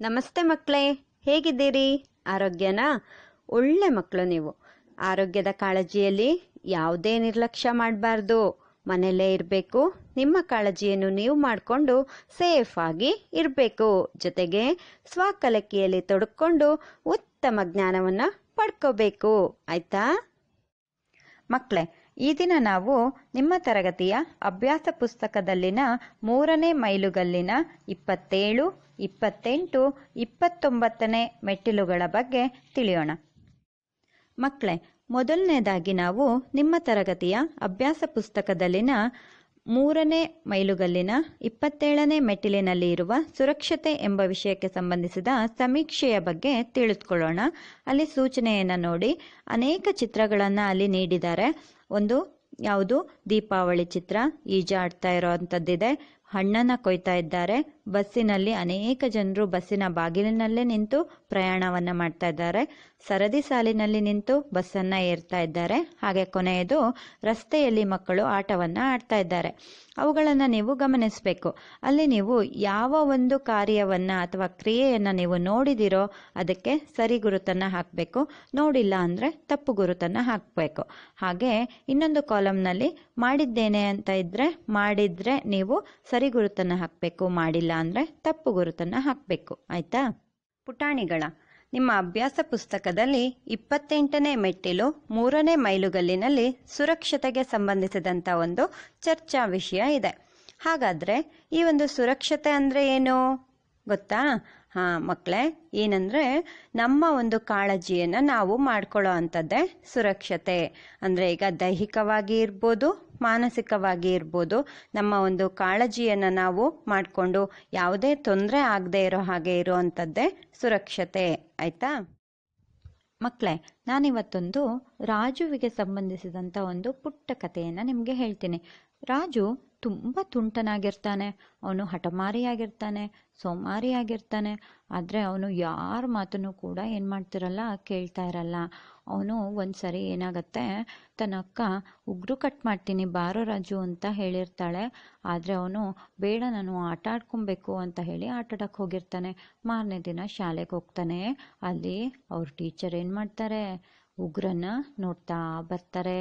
ನಮಸ್ತೆ ಮಕ್ಕಳೇ, ಹೇಗಿದ್ದೀರಿ? ಆರೋಗ್ಯನಾ? ಒಳ್ಳೆ ಮಕ್ಕಳು ನೀವು. ಆರೋಗ್ಯದ ಕಾಳಜಿಯಲ್ಲಿ ಯಾವುದೇ ನಿರ್ಲಕ್ಷ್ಯ ಮಾಡಬಾರ್ದು. ಮನೆಯಲ್ಲೇ ಇರಬೇಕು, ನಿಮ್ಮ ಕಾಳಜಿಯನ್ನು ನೀವು ಮಾಡಿಕೊಂಡು ಸೇಫ್ ಆಗಿ ಇರಬೇಕು. ಜೊತೆಗೆ ಸ್ವಕಲಕೆಯಲ್ಲಿ ತೊಡಕೊಂಡು ಉತ್ತಮ ಜ್ಞಾನವನ್ನು ಪಡ್ಕೋಬೇಕು. ಆಯ್ತಾ? ಮಕ್ಕಳೇ ಈ ದಿನ ನಾವು ನಿಮ್ಮ ತರಗತಿಯ ಅಭ್ಯಾಸ ಪುಸ್ತಕದಲ್ಲಿನ ಮೂರನೇ ಮೈಲುಗಲ್ಲಿನ ಇಪ್ಪತ್ತೇಳು, ಇಪ್ಪತ್ತೆಂಟು, ಇಪ್ಪತ್ತೊಂಬತ್ತನೇ ಮೆಟ್ಟಿಲುಗಳ ಬಗ್ಗೆ ತಿಳಿಯೋಣ. ಮಕ್ಕಳೇ, ಮೊದಲನೇದಾಗಿ ನಾವು ನಿಮ್ಮ ತರಗತಿಯ ಅಭ್ಯಾಸ ಪುಸ್ತಕದಲ್ಲಿನ ಮೂರನೇ ಮೈಲುಗಲ್ಲಿನ ಇಪ್ಪತ್ತೇಳನೇ ಮೆಟ್ಟಿಲಿನಲ್ಲಿ ಇರುವ ಸುರಕ್ಷತೆ ಎಂಬ ವಿಷಯಕ್ಕೆ ಸಂಬಂಧಿಸಿದ ಸಮೀಕ್ಷೆಯ ಬಗ್ಗೆ ತಿಳಿದುಕೊಳ್ಳೋಣ. ಅಲ್ಲಿ ಸೂಚನೆಯನ್ನು ನೋಡಿ, ಅನೇಕ ಚಿತ್ರಗಳನ್ನು ಅಲ್ಲಿ ನೀಡಿದ್ದಾರೆ. ಒಂದು, ಯಾವುದು? ದೀಪಾವಳಿ ಚಿತ್ರ. ಈಜಾಡ್ತಾ ಇರೋವಂಥದ್ದಿದೆ ಹಣ್ಣನ್ನು ಕೊಯ್ತಾ ಇದ್ದಾರೆ. ಬಸ್ಸಿನಲ್ಲಿ ಅನೇಕ ಜನರು ಬಸ್ಸಿನ ಬಾಗಿಲಿನಲ್ಲೇ ನಿಂತು ಪ್ರಯಾಣವನ್ನು ಮಾಡ್ತಾ ಇದ್ದಾರೆ. ಸರದಿ ಸಾಲಿನಲ್ಲಿ ನಿಂತು ಬಸ್ಸನ್ನು ಏರ್ತಾ ಇದ್ದಾರೆ. ಹಾಗೆ ಕೊನೆಯದು ರಸ್ತೆಯಲ್ಲಿ ಮಕ್ಕಳು ಆಟವನ್ನು ಆಡ್ತಾ ಇದ್ದಾರೆ. ಅವುಗಳನ್ನು ನೀವು ಗಮನಿಸಬೇಕು. ಅಲ್ಲಿ ನೀವು ಯಾವ ಒಂದು ಕಾರ್ಯವನ್ನು ಅಥವಾ ಕ್ರಿಯೆಯನ್ನು ನೀವು ನೋಡಿದಿರೋ ಅದಕ್ಕೆ ಸರಿ ಗುರುತನ್ನು ಹಾಕಬೇಕು. ನೋಡಿಲ್ಲ ಅಂದರೆ ತಪ್ಪು ಗುರುತನ್ನು ಹಾಕಬೇಕು. ಹಾಗೆ ಇನ್ನೊಂದು ಕಾಲಮ್ನಲ್ಲಿ ಮಾಡಿದ್ದೇನೆ ಅಂತ ಇದ್ದರೆ ಮಾಡಿದರೆ ನೀವು ಸರಿ ಗುರುತನ್ನು ಹಾಕಬೇಕು, ಮಾಡಿಲ್ಲ ಅಂದರೆ ತಪ್ಪು ಗುರುತನ್ನು ಹಾಕಬೇಕು. ಆಯಿತಾ? ಪುಟಾಣಿಗಳ. ನಿಮ್ಮ ಅಭ್ಯಾಸ ಪುಸ್ತಕದಲ್ಲಿ ಇಪ್ಪತ್ತೆಂಟನೇ ಮೆಟ್ಟಿಲು, ಮೂರನೇ ಮೈಲುಗಲ್ಲಿನಲ್ಲಿ ಸುರಕ್ಷತೆಗೆ ಸಂಬಂಧಿಸಿದಂಥ ಒಂದು ಚರ್ಚಾ ವಿಷಯ ಇದೆ. ಹಾಗಾದರೆ ಈ ಒಂದು ಸುರಕ್ಷತೆ ಅಂದರೆ ಏನು? ಗೊತ್ತಾ? ಹಾಂ ಮಕ್ಕಳೇ ಏನಂದರೆ ನಮ್ಮ ಒಂದು ಕಾಳಜಿಯನ್ನು ನಾವು ಮಾಡ್ಕೊಳ್ಳೋ ಅಂಥದ್ದೇ ಸುರಕ್ಷತೆ. ಅಂದರೆ ಈಗ ದೈಹಿಕವಾಗಿ ಇರ್ಬೋದು ಮಾನಸಿಕವಾಗಿ ಇರ್ಬೋದು, ನಮ್ಮ ಒಂದು ಕಾಳಜಿಯನ್ನು ನಾವು ಮಾಡಿಕೊಂಡು ಯಾವುದೇ ತೊಂದರೆ ಆಗದೆ ಇರೋ ಹಾಗೆ ಇರುವಂಥದ್ದೇ ಸುರಕ್ಷತೆ, ಆಯಿತಾ? ಮಕ್ಕಳೇ ನಾನಿವತ್ತೊಂದು ರಾಜುವಿಗೆ ಸಂಬಂಧಿಸಿದಂಥ ಒಂದು ಪುಟ್ಟ ಕಥೆಯನ್ನು ನಿಮಗೆ ಹೇಳ್ತೀನಿ. ರಾಜು ತುಂಬ ತುಂಟನಾಗಿರ್ತಾನೆ. ಅವನು ಹಠಮಾರಿಯಾಗಿರ್ತಾನೆ, ಸೋಮಾರಿಯಾಗಿರ್ತಾನೆ. ಆದರೆ ಅವನು ಯಾರ ಮಾತನ್ನು ಕೂಡ ಏನು ಮಾಡ್ತಿರಲ್ಲ, ಕೇಳ್ತಾ ಇರಲ್ಲ. ಅವನು ಒಂದು ಸರಿ ಏನಾಗತ್ತೆ, ತನ್ನ ಅಕ್ಕ, ಉಗ್ರು ಕಟ್ ಮಾಡ್ತೀನಿ, ಬಾರೋ ರಾಜು ಅಂತ ಹೇಳಿರ್ತಾಳೆ. ಆದರೆ ಅವನು, ಬೇಡ ನಾನು ಆಟ ಆಡ್ಕೊಬೇಕು ಅಂತ ಹೇಳಿ ಆಟಾಡಕ್ಕೆ ಹೋಗಿರ್ತಾನೆ. ಮಾರನೇ ದಿನ ಶಾಲೆಗೆ ಹೋಗ್ತಾನೆ. ಅಲ್ಲಿ ಅವ್ರ ಟೀಚರ್ ಏನು ಮಾಡ್ತಾರೆ, ಉಗ್ರನ್ನ ನೋಡ್ತಾ ಬರ್ತಾರೆ.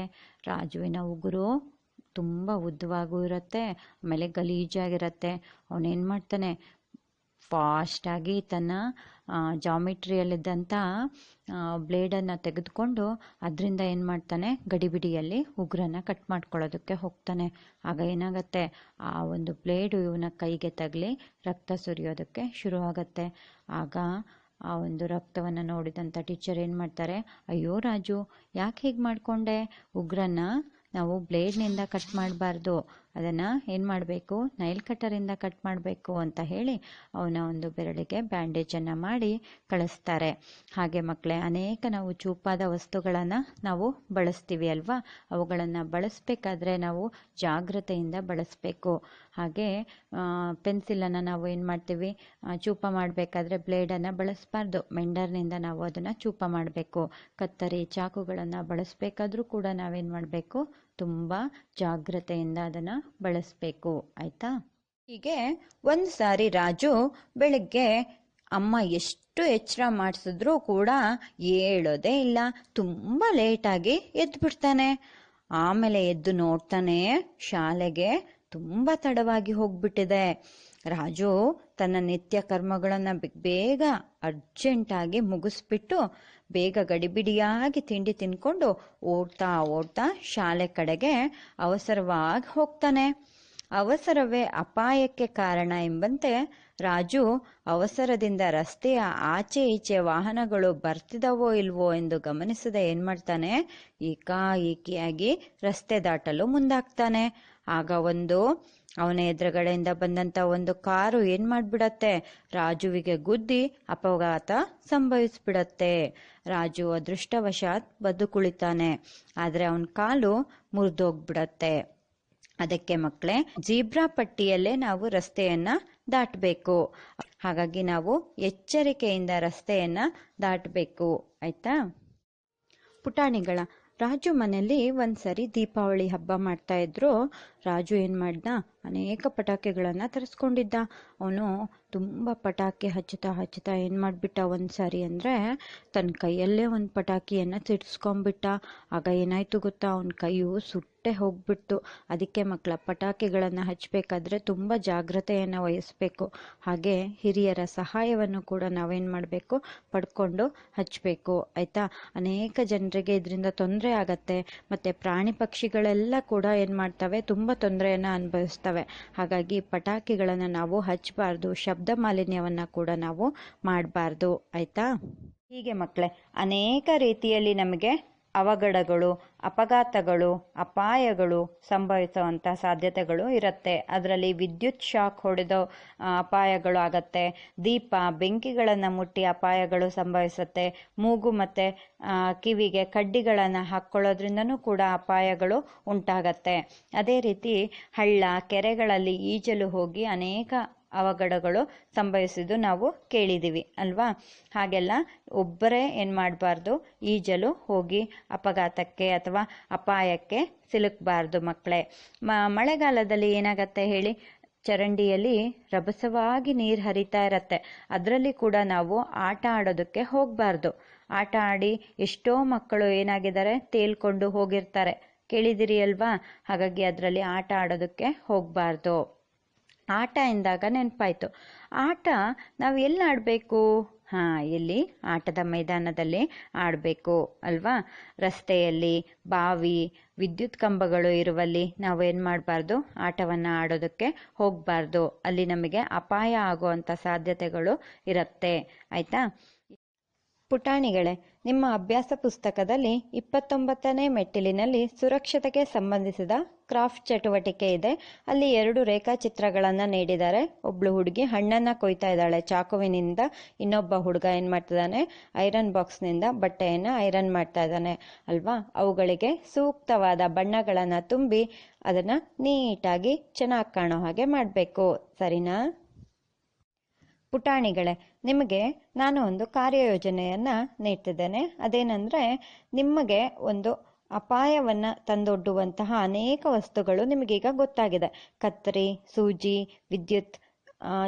ರಾಜುವಿನ ಉಗುರು ತುಂಬ ಉದ್ದವಾಗೂ ಇರುತ್ತೆ, ಆಮೇಲೆ ಗಲೀಜಾಗಿರುತ್ತೆ. ಅವನೇನು ಮಾಡ್ತಾನೆ? ಫಾಸ್ಟಾಗಿ ತನ್ನ ಜಾಮಿಟ್ರಿಯಲ್ಲಿದ್ದಂಥ ಬ್ಲೇಡನ್ನು ತೆಗೆದುಕೊಂಡು ಅದರಿಂದ ಏನು ಮಾಡ್ತಾನೆ? ಗಡಿಬಿಡಿಯಲ್ಲಿ ಉಗ್ರನ್ನ ಕಟ್ ಮಾಡ್ಕೊಳ್ಳೋದಕ್ಕೆ ಹೋಗ್ತಾನೆ. ಆಗ ಏನಾಗುತ್ತೆ? ಆ ಒಂದು ಬ್ಲೇಡು ಇವನ ಕೈಗೆ ತಗಲಿ ರಕ್ತ ಸುರಿಯೋದಕ್ಕೆ ಶುರುವಾಗತ್ತೆ. ಆಗ ಆ ಒಂದು ರಕ್ತವನ್ನು ನೋಡಿದಂಥ ಟೀಚರ್ ಏನು ಮಾಡ್ತಾರೆ? ಅಯ್ಯೋ ರಾಜು, ಯಾಕೆ ಹೀಗೆ ಮಾಡಿಕೊಂಡೆ? ಉಗ್ರನ್ನ ನಾವು ಬ್ಲೇಡ್ನಿಂದ ಕಟ್ ಮಾಡಬಾರ್ದು. ಅದನ್ನು ಏನು ಮಾಡಬೇಕು? ನೈಲ್ ಕಟ್ಟರಿಂದ ಕಟ್ ಮಾಡಬೇಕು ಅಂತ ಹೇಳಿ ಅವನ ಒಂದು ಬೆರಳಿಗೆ ಬ್ಯಾಂಡೇಜನ್ನು ಮಾಡಿ ಕಳಿಸ್ತಾರೆ. ಹಾಗೆ ಮಕ್ಕಳೇ ಅನೇಕ ನಾವು ಚೂಪಾದ ವಸ್ತುಗಳನ್ನು ನಾವು ಬಳಸ್ತೀವಿ ಅಲ್ವಾ? ಅವುಗಳನ್ನು ಬಳಸಬೇಕಾದ್ರೆ ನಾವು ಜಾಗ್ರತೆಯಿಂದ ಬಳಸಬೇಕು. ಹಾಗೆ ಪೆನ್ಸಿಲನ್ನು ನಾವು ಏನು ಮಾಡ್ತೀವಿ? ಚೂಪ ಮಾಡಬೇಕಾದ್ರೆ ಬ್ಲೇಡನ್ನು ಬಳಸಬಾರ್ದು. ಮೆಂಡರ್ನಿಂದ ನಾವು ಅದನ್ನು ಚೂಪ ಮಾಡಬೇಕು. ಕತ್ತರಿ, ಚಾಕುಗಳನ್ನು ಬಳಸಬೇಕಾದ್ರೂ ಕೂಡ ನಾವೇನು ಮಾಡಬೇಕು? ತುಂಬ ಜಾಗ್ರತೆಯಿಂದ ಅದನ್ನು ಬಳಸಬೇಕು. ಆಯಿತಾ? ಹೀಗೆ ಒಂದು ಸಾರಿ ರಾಜು ಬೆಳಗ್ಗೆ ಅಮ್ಮ ಎಷ್ಟು ಎಚ್ಚರ ಮಾಡಿಸಿದ್ರೂ ಕೂಡ ಹೇಳೋದೇ ಇಲ್ಲ. ತುಂಬ ಲೇಟಾಗಿ ಎದ್ಬಿಡ್ತಾನೆ. ಆಮೇಲೆ ಎದ್ದು ನೋಡ್ತಾನೆ ಶಾಲೆಗೆ ತುಂಬ ತಡವಾಗಿ ಹೋಗ್ಬಿಟ್ಟಿದೆ. ರಾಜು ತನ್ನ ನಿತ್ಯ ಕರ್ಮಗಳನ್ನು ಬೇಗ ಅರ್ಜೆಂಟಾಗಿ ಮುಗಿಸ್ಬಿಟ್ಟು ಬೇಗ ಗಡಿಬಿಡಿಯಾಗಿ ತಿಂಡಿ ತಿನ್ಕೊಂಡು ಓಡ್ತಾ ಓಡ್ತಾ ಶಾಲೆ ಕಡೆಗೆ ಅವಸರವಾಗಿ ಹೋಗ್ತಾನೆ. ಅವಸರವೇ ಅಪಾಯಕ್ಕೆ ಕಾರಣ ಎಂಬಂತೆ ರಾಜು ಅವಸರದಿಂದ ರಸ್ತೆಯ ಆಚೆ ಈಚೆ ವಾಹನಗಳು ಬರ್ತಿದವೋ ಇಲ್ವೋ ಎಂದು ಗಮನಿಸದೆ ಏನು ಮಾಡ್ತಾನೆ? ಏಕಾಏಕಿಯಾಗಿ ರಸ್ತೆ ದಾಟಲು ಮುಂದಾಗ್ತಾನೆ. ಆಗ ಒಂದು ಅವನ ಎದುರುಗಡೆಯಿಂದ ಬಂದಂತ ಒಂದು ಕಾರು ಏನ್ ಮಾಡ್ಬಿಡತ್ತೆ? ರಾಜುವಿಗೆ ಗುದ್ದಿ ಅಪಘಾತ ಸಂಭವಿಸ್ಬಿಡತ್ತೆ. ರಾಜು ಅದೃಷ್ಟವಶಾತ್ ಬದ್ದು ಕುಳಿತಾನೆ. ಆದ್ರೆ ಅವನ ಕಾಲು ಮುರಿದೋಗ್ಬಿಡತ್ತೆ. ಅದಕ್ಕೆ ಮಕ್ಕಳೇ ಜೀಬ್ರಾ ಪಟ್ಟಿಯಲ್ಲೇ ನಾವು ರಸ್ತೆಯನ್ನ ದಾಟಬೇಕು. ಹಾಗಾಗಿ ನಾವು ಎಚ್ಚರಿಕೆಯಿಂದ ರಸ್ತೆಯನ್ನ ದಾಟಬೇಕು. ಆಯ್ತಾ? ಪುಟಾಣಿಗಳ, ರಾಜು ಮನೆಯಲ್ಲಿ ಒಂದ್ಸರಿ ದೀಪಾವಳಿ ಹಬ್ಬ ಮಾಡ್ತಾ ಇದ್ರು. ರಾಜು ಏನು ಮಾಡ್ದ? ಅನೇಕ ಪಟಾಕಿಗಳನ್ನು ತರಿಸ್ಕೊಂಡಿದ್ದ. ಅವನು ತುಂಬ ಪಟಾಕಿ ಹಚ್ಚುತ್ತಾ ಹಚ್ಚುತ್ತಾ ಏನು ಮಾಡಿಬಿಟ್ಟ ಒಂದು ಸಾರಿ ಅಂದರೆ ತನ್ನ ಕೈಯಲ್ಲೇ ಒಂದು ಪಟಾಕಿಯನ್ನು ಸಿಡಿಸ್ಕೊಂಬಿಟ್ಟ ಆಗ ಏನಾಯಿತು ಗೊತ್ತಾ? ಅವನ ಕೈಯು ಸುಟ್ಟೆ ಹೋಗ್ಬಿಡ್ತು. ಅದಕ್ಕೆ ಮಕ್ಕಳ ಪಟಾಕಿಗಳನ್ನು ಹಚ್ಚಬೇಕಾದ್ರೆ ತುಂಬ ಜಾಗ್ರತೆಯನ್ನು ವಹಿಸಬೇಕು. ಹಾಗೆ ಹಿರಿಯರ ಸಹಾಯವನ್ನು ಕೂಡ ನಾವೇನು ಮಾಡಬೇಕು? ಪಡ್ಕೊಂಡು ಹಚ್ಚಬೇಕು ಆಯಿತಾ? ಅನೇಕ ಜನರಿಗೆ ಇದರಿಂದ ತೊಂದರೆ ಆಗತ್ತೆ. ಮತ್ತು ಪ್ರಾಣಿ ಪಕ್ಷಿಗಳೆಲ್ಲ ಕೂಡ ಏನು ಮಾಡ್ತವೆ? ತುಂಬ ತೊಂದರೆಯನ್ನು ಅನುಭವಿಸ್ತವೆ. ಹಾಗಾಗಿ ಪಟಾಕಿಗಳನ್ನು ನಾವು ಹಚ್ಚಬಾರ್ದು, ಶಬ್ದ ಮಾಲಿನ್ಯವನ್ನು ಕೂಡ ನಾವು ಮಾಡಬಾರ್ದು. ಆಯಿತಾ? ಹೀಗೆ ಮಕ್ಕಳೇ, ಅನೇಕ ರೀತಿಯಲ್ಲಿ ನಮಗೆ ಅವಘಡಗಳು, ಅಪಘಾತಗಳು, ಅಪಾಯಗಳು ಸಂಭವಿಸುವಂಥ ಸಾಧ್ಯತೆಗಳು ಇರುತ್ತೆ. ಅದರಲ್ಲಿ ವಿದ್ಯುತ್ ಶಾಕ್ ಹೊಡೆದ ಅಪಾಯಗಳು ಆಗತ್ತೆ. ದೀಪ, ಬೆಂಕಿಗಳನ್ನು ಮುಟ್ಟಿ ಅಪಾಯಗಳು ಸಂಭವಿಸುತ್ತೆ. ಮೂಗು ಮತ್ತು ಕಿವಿಗೆ ಕಡ್ಡಿಗಳನ್ನು ಹಾಕ್ಕೊಳ್ಳೋದ್ರಿಂದನೂ ಕೂಡ ಅಪಾಯಗಳು ಉಂಟಾಗತ್ತೆ. ಅದೇ ರೀತಿ ಹಳ್ಳ, ಕೆರೆಗಳಲ್ಲಿ ಈಜಲು ಹೋಗಿ ಅನೇಕ ಅವಘಡಗಳು ಸಂಭವಿಸಿದ್ದು ನಾವು ಕೇಳಿದ್ದೀವಿ, ಅಲ್ವಾ? ಹಾಗೆಲ್ಲ ಒಬ್ಬರೇ ಏನು ಮಾಡಬಾರ್ದು? ಈಜಲು ಹೋಗಿ ಅಪಘಾತಕ್ಕೆ ಅಥವಾ ಅಪಾಯಕ್ಕೆ ಸಿಲುಕಬಾರ್ದು ಮಕ್ಕಳೇ. ಮ, ಮಳೆಗಾಲದಲ್ಲಿ ಏನಾಗತ್ತೆ ಹೇಳಿ? ಚರಂಡಿಯಲ್ಲಿ ರಭಸವಾಗಿ ನೀರು ಹರಿತಾ ಇರತ್ತೆ. ಅದರಲ್ಲಿ ಕೂಡ ನಾವು ಆಟ ಆಡೋದಕ್ಕೆ ಹೋಗಬಾರ್ದು. ಆಟ ಆಡಿ ಎಷ್ಟೋ ಮಕ್ಕಳು ಏನಾಗಿದ್ದಾರೆ? ತೇಲ್ಕೊಂಡು ಹೋಗಿರ್ತಾರೆ. ಕೇಳಿದಿರಿ ಅಲ್ವಾ? ಹಾಗಾಗಿ ಅದರಲ್ಲಿ ಆಟ ಆಡೋದಕ್ಕೆ ಹೋಗಬಾರ್ದು. ಆಟ ಎಂದಾಗ ನೆನಪಾಯ್ತು. ಆಟ ನಾವು ಎಲ್ಲಿ ಆಡಬೇಕು? ಹಾಂ ಎಲ್ಲಿ ಆಟದ ಮೈದಾನದಲ್ಲಿ ಆಡಬೇಕು, ಅಲ್ವಾ? ರಸ್ತೆಯಲ್ಲಿ, ಬಾವಿ, ವಿದ್ಯುತ್ ಕಂಬಗಳು ಇರುವಲ್ಲಿ ನಾವು ಏನು ಮಾಡಬಾರ್ದು? ಆಟವನ್ನು ಆಡೋದಕ್ಕೆ ಹೋಗಬಾರ್ದು. ಅಲ್ಲಿ ನಮಗೆ ಅಪಾಯ ಆಗುವಂಥ ಸಾಧ್ಯತೆಗಳು ಇರುತ್ತೆ. ಆಯಿತಾ? ಪುಟಾಣಿಗಳೇ, ನಿಮ್ಮ ಅಭ್ಯಾಸ ಪುಸ್ತಕದಲ್ಲಿ ಇಪ್ಪತ್ತೊಂಬತ್ತನೇ ಮೆಟ್ಟಿಲಿನಲ್ಲಿ ಸುರಕ್ಷತೆಗೆ ಸಂಬಂಧಿಸಿದ ಕ್ರಾಫ್ಟ್ ಚಟುವಟಿಕೆ ಇದೆ. ಅಲ್ಲಿ ಎರಡು ರೇಖಾಚಿತ್ರಗಳನ್ನು ನೀಡಿದ್ದಾರೆ. ಒಬ್ಳು ಹುಡುಗಿ ಹಣ್ಣನ್ನು ಕೊಯ್ತಾ ಇದ್ದಾಳೆ. ಚಾಕುವಿನಿಂದ ಇನ್ನೊಬ್ಬ ಹುಡುಗ ಏನು ಮಾಡ್ತಿದ್ದಾನೆ? ಐರನ್ ಬಾಕ್ಸ್ನಿಂದ ಬಟ್ಟೆಯನ್ನು ಐರನ್ ಮಾಡ್ತಾ ಇದ್ದಾನೆ. ಅಲ್ವಾ? ಅವುಗಳಿಗೆ ಸೂಕ್ತವಾದ ಬಣ್ಣಗಳನ್ನು ತುಂಬಿ ಅದನ್ನು ನೀಟಾಗಿ ಚೆನ್ನಾಗಿ ಕಾಣೋ ಹಾಗೆ ಮಾಡಬೇಕು. ಸರಿನಾ? ಪುಟಾಣಿಗಳೇ ನಿಮಗೆ ನಾನು ಒಂದು ಕಾರ್ಯಯೋಜನೆಯನ್ನು ನೀಡ್ತಿದ್ದೇನೆ. ಅದೇನೆಂದರೆ, ನಿಮಗೆ ಒಂದು ಅಪಾಯವನ್ನು ತಂದೊಡ್ಡುವಂತಹ ಅನೇಕ ವಸ್ತುಗಳು ನಿಮಗೀಗ ಗೊತ್ತಾಗಿದೆ. ಕತ್ತರಿ ಸೂಜಿ, ವಿದ್ಯುತ್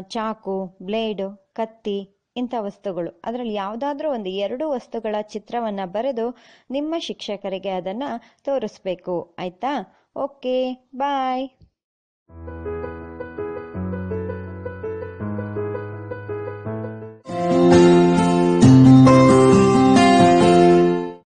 ಚಾಕು, ಬ್ಲೇಡು, ಕತ್ತಿ, ಇಂಥ ವಸ್ತುಗಳು. ಅದರಲ್ಲಿ ಯಾವುದಾದ್ರೂ ಒಂದು ಎರಡು ವಸ್ತುಗಳ ಚಿತ್ರವನ್ನು ಬರೆದು ನಿಮ್ಮ ಶಿಕ್ಷಕರಿಗೆ ಅದನ್ನು ತೋರಿಸ್ಬೇಕು. ಆಯಿತಾ? Okay, bye.